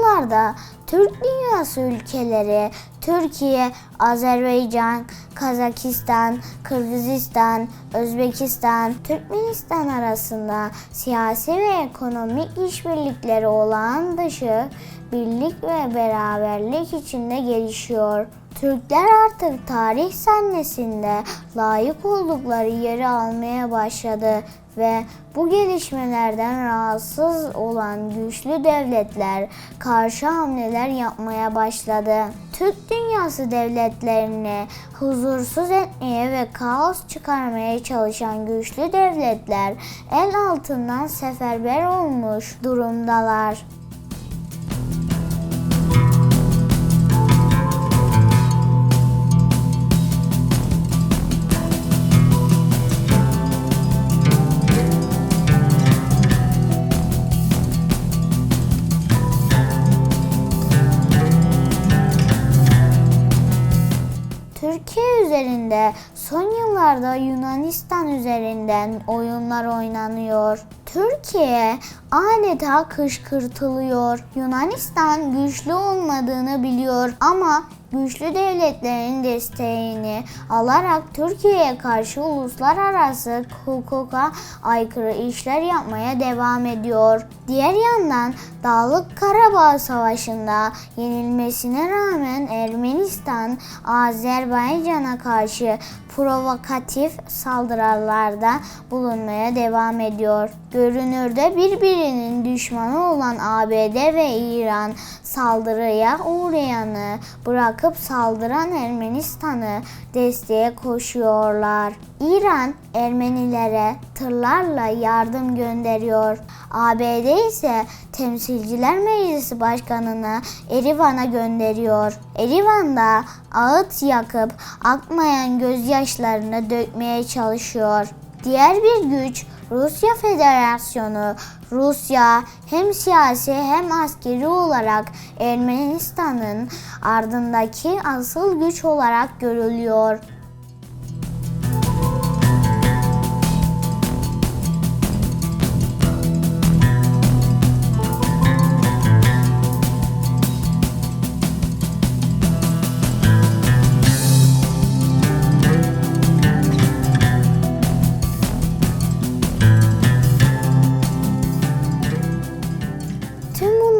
Yıllarda Türk dünyası ülkeleri Türkiye, Azerbaycan, Kazakistan, Kırgızistan, Özbekistan, Türkmenistan arasında siyasi ve ekonomik işbirlikleri olağan dışı birlik ve beraberlik içinde gelişiyor. Türkler artık tarih sahnesinde layık oldukları yeri almaya başladı ve bu gelişmelerden rahatsız olan güçlü devletler karşı hamleler yapmaya başladı. Türk dünyası devletlerini huzursuz etmeye ve kaos çıkarmaya çalışan güçlü devletler el altından seferber olmuş durumdalar. Yıllarda Yunanistan üzerinden oyunlar oynanıyor. Türkiye adeta kışkırtılıyor. Yunanistan güçlü olmadığını biliyor ama güçlü devletlerin desteğini alarak Türkiye'ye karşı uluslararası hukuka aykırı işler yapmaya devam ediyor. Diğer yandan Dağlık Karabağ Savaşı'nda yenilmesine rağmen Ermenistan Azerbaycan'a karşı provokatif saldırılarda bulunmaya devam ediyor. Görünürde birbirinin düşmanı olan ABD ve İran saldırıya uğrayanı bırakıp saldıran Ermenistan'ı desteğe koşuyorlar. İran Ermenilere tırlarla yardım gönderiyor. ABD ise Temsilciler Meclisi Başkanı'nı Erivan'a gönderiyor. Erivan'da ağıt yakıp akmayan gözyaşlarını dökmeye çalışıyor. Diğer bir güç Rusya Federasyonu. Rusya hem siyasi hem askeri olarak Ermenistan'ın ardındaki asıl güç olarak görülüyor.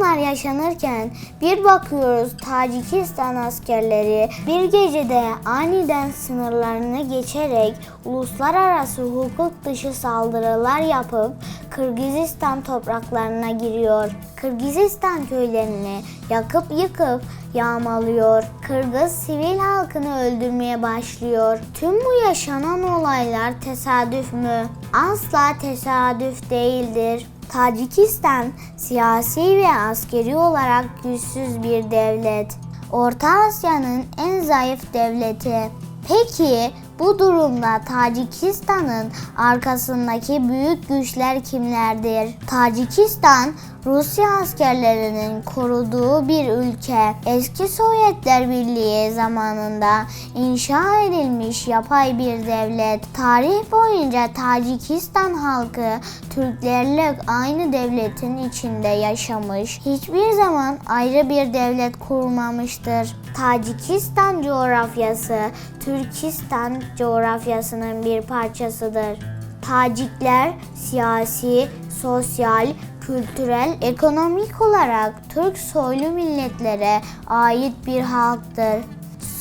Bunlar yaşanırken bir bakıyoruz Tacikistan askerleri bir gecede aniden sınırlarını geçerek uluslararası hukuk dışı saldırılar yapıp Kırgızistan topraklarına giriyor. Kırgızistan köylerini yakıp yıkıp yağmalıyor. Kırgız sivil halkını öldürmeye başlıyor. Tüm bu yaşanan olaylar tesadüf mü? Asla tesadüf değildir. Tacikistan siyasi ve askeri olarak güçsüz bir devlet. Orta Asya'nın en zayıf devleti. Peki bu durumda Tacikistan'ın arkasındaki büyük güçler kimlerdir? Tacikistan Rusya askerlerinin koruduğu bir ülke. Eski Sovyetler Birliği zamanında inşa edilmiş yapay bir devlet. Tarih boyunca Tacikistan halkı Türklerle aynı devletin içinde yaşamış. Hiçbir zaman ayrı bir devlet kurmamıştır. Tacikistan coğrafyası Türkistan coğrafyasının bir parçasıdır. Tacikler siyasi, sosyal, kültürel, ekonomik olarak Türk soylu milletlere ait bir halktır.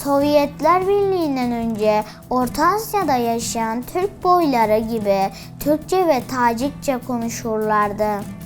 Sovyetler Birliği'nden önce Orta Asya'da yaşayan Türk boyları gibi Türkçe ve Tacikçe konuşurlardı.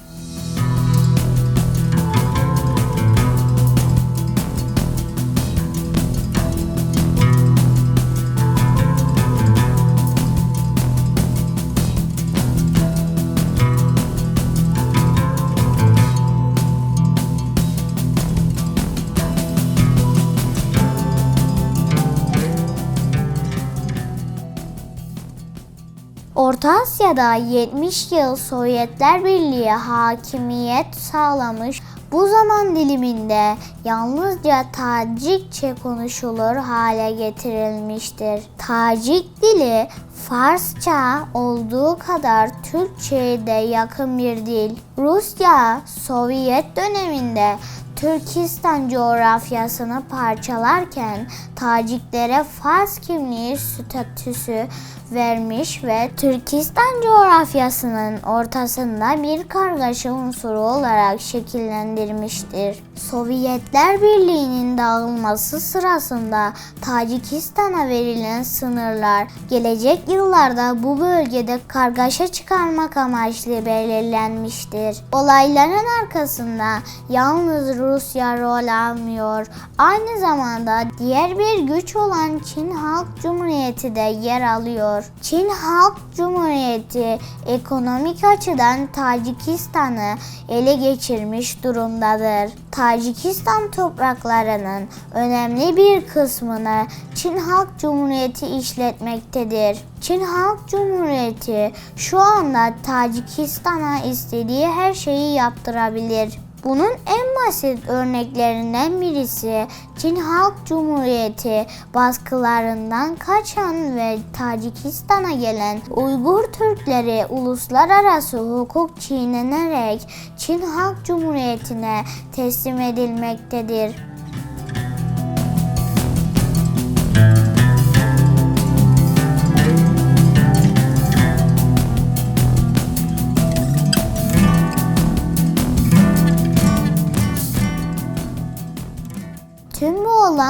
Orta Asya'da 70 yıl Sovyetler Birliği hakimiyet sağlamış. Bu zaman diliminde yalnızca Tacikçe konuşulur hale getirilmiştir. Tacik dili Farsça olduğu kadar Türkçe'ye de yakın bir dil. Rusya Sovyet döneminde Türkistan coğrafyasını parçalarken Taciklere Fars kimliği statüsü vermiş ve Türkistan coğrafyasının ortasında bir kargaşa unsuru olarak şekillendirmiştir. Sovyetler Birliği'nin dağılması sırasında Tacikistan'a verilen sınırlar gelecek yıllarda bu bölgede kargaşa çıkarmak amaçlı belirlenmiştir. Olayların arkasında yalnız Rusya rol almıyor. Aynı zamanda diğer bir güç olan Çin Halk Cumhuriyeti de yer alıyor. Çin Halk Cumhuriyeti ekonomik açıdan Tacikistan'ı ele geçirmiş durumdadır. Tacikistan topraklarının önemli bir kısmını Çin Halk Cumhuriyeti işletmektedir. Çin Halk Cumhuriyeti şu anda Tacikistan'a istediği her şeyi yaptırabilir. Bunun en basit örneklerinden birisi Çin Halk Cumhuriyeti baskılarından kaçan ve Tacikistan'a gelen Uygur Türkleri uluslararası hukuk çiğnenerek Çin Halk Cumhuriyeti'ne teslim edilmektedir.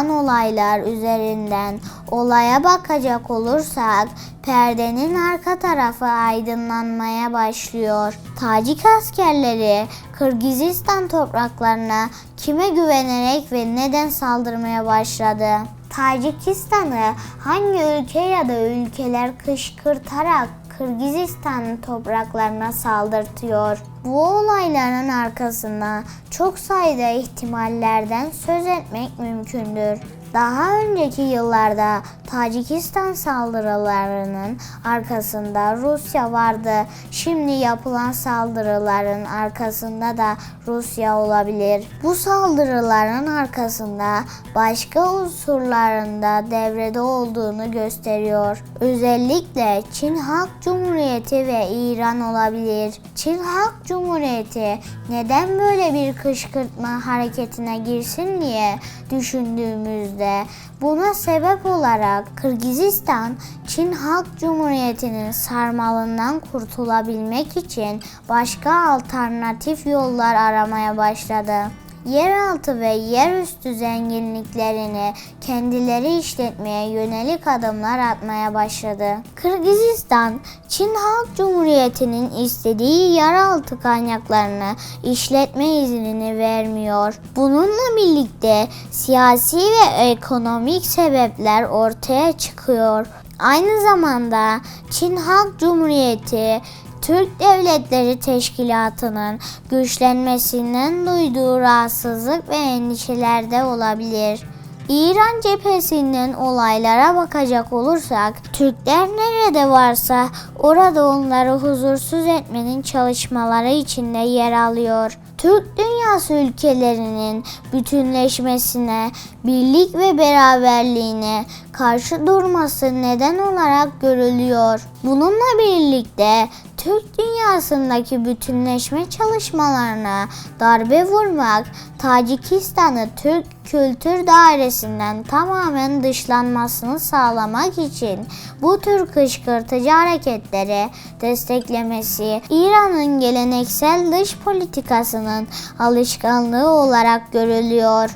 Olan olaylar üzerinden olaya bakacak olursak perdenin arka tarafı aydınlanmaya başlıyor. Tacik askerleri Kırgızistan topraklarına kime güvenerek ve neden saldırmaya başladı? Tacikistan'ı hangi ülke ya da ülkeler kışkırtarak Kırgızistan topraklarına saldırtıyor. Bu olayların arkasında çok sayıda ihtimallerden söz etmek mümkündür. Daha önceki yıllarda Tacikistan saldırılarının arkasında Rusya vardı. Şimdi yapılan saldırıların arkasında da Rusya olabilir. Bu saldırıların arkasında başka unsurların da devrede olduğunu gösteriyor. Özellikle Çin Halk Cumhuriyeti ve İran olabilir. Çin Halk Cumhuriyeti neden böyle bir kışkırtma hareketine girsin diye düşündüğümüzde buna sebep olarak Kırgızistan, Çin Halk Cumhuriyeti'nin sarmalından kurtulabilmek için başka alternatif yollar aramaya başladı. Yeraltı ve yerüstü zenginliklerini kendileri işletmeye yönelik adımlar atmaya başladı. Kırgızistan, Çin Halk Cumhuriyeti'nin istediği yeraltı kaynaklarını işletme iznini vermiyor. Bununla birlikte siyasi ve ekonomik sebepler ortaya çıkıyor. Aynı zamanda Çin Halk Cumhuriyeti Türk Devletleri Teşkilatı'nın güçlenmesinden duyduğu rahatsızlık ve endişelerde olabilir. İran cephesinden olaylara bakacak olursak, Türkler nerede varsa orada onları huzursuz etmenin çalışmaları içinde yer alıyor. Türk dünyası ülkelerinin bütünleşmesine, birlik ve beraberliğine karşı durması neden olarak görülüyor. Bununla birlikte Türk dünyasındaki bütünleşme çalışmalarına darbe vurmak, Tacikistan'ı Türk kültür dairesinden tamamen dışlanmasını sağlamak için bu tür kışkırtıcı hareketleri desteklemesi İran'ın geleneksel dış politikasının alışkanlığı olarak görülüyor.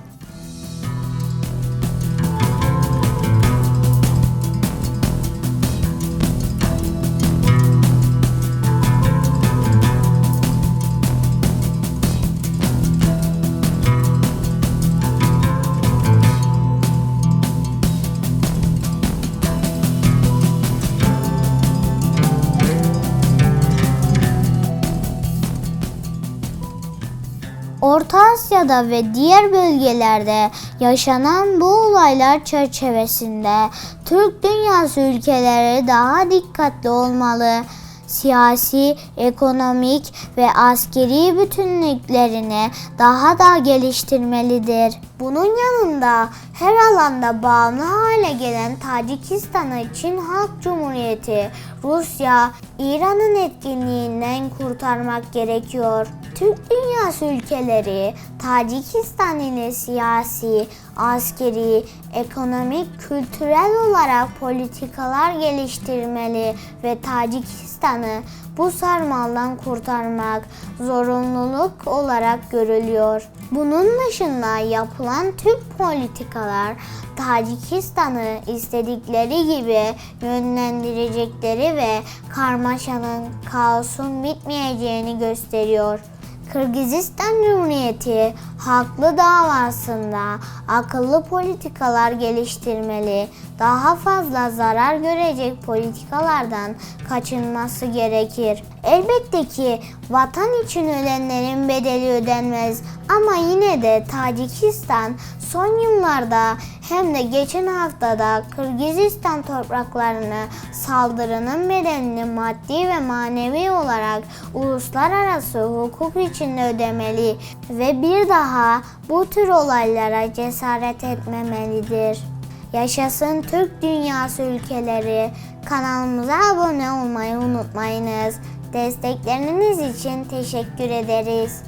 Orta Asya'da ve diğer bölgelerde yaşanan bu olaylar çerçevesinde Türk dünyası ülkeleri daha dikkatli olmalı. siyasi, ekonomik ve askeri bütünlüklerini daha da geliştirmelidir. Bunun yanında her alanda bağımlı hale gelen Tacikistan'ı Çin Halk Cumhuriyeti, Rusya, İran'ın etkinliğinden kurtarmak gerekiyor. Türk dünyası ülkeleri Tacikistan ile siyasi, askeri, ekonomik, kültürel olarak politikalar geliştirmeli ve Tacikistan'ı bu sarmaldan kurtarmak zorunluluk olarak görülüyor. Bunun dışında yapılan tüm politikalar Tacikistan'ı istedikleri gibi yönlendirecekleri ve karmaşanın, kaosun bitmeyeceğini gösteriyor. Kırgızistan Cumhuriyeti haklı davasında akıllı politikalar geliştirmeli, daha fazla zarar görecek politikalardan kaçınması gerekir. Elbette ki vatan için ölenlerin bedeli ödenmez ama yine de Tacikistan son yıllarda hem de geçen haftada Kırgızistan topraklarını saldırının bedelini maddi ve manevi olarak uluslararası hukuk içinde ödemeli ve bir daha bu tür olaylara cesaret etmemelidir. Yaşasın Türk dünyası ülkeleri. Kanalımıza abone olmayı unutmayınız. Destekleriniz için teşekkür ederiz.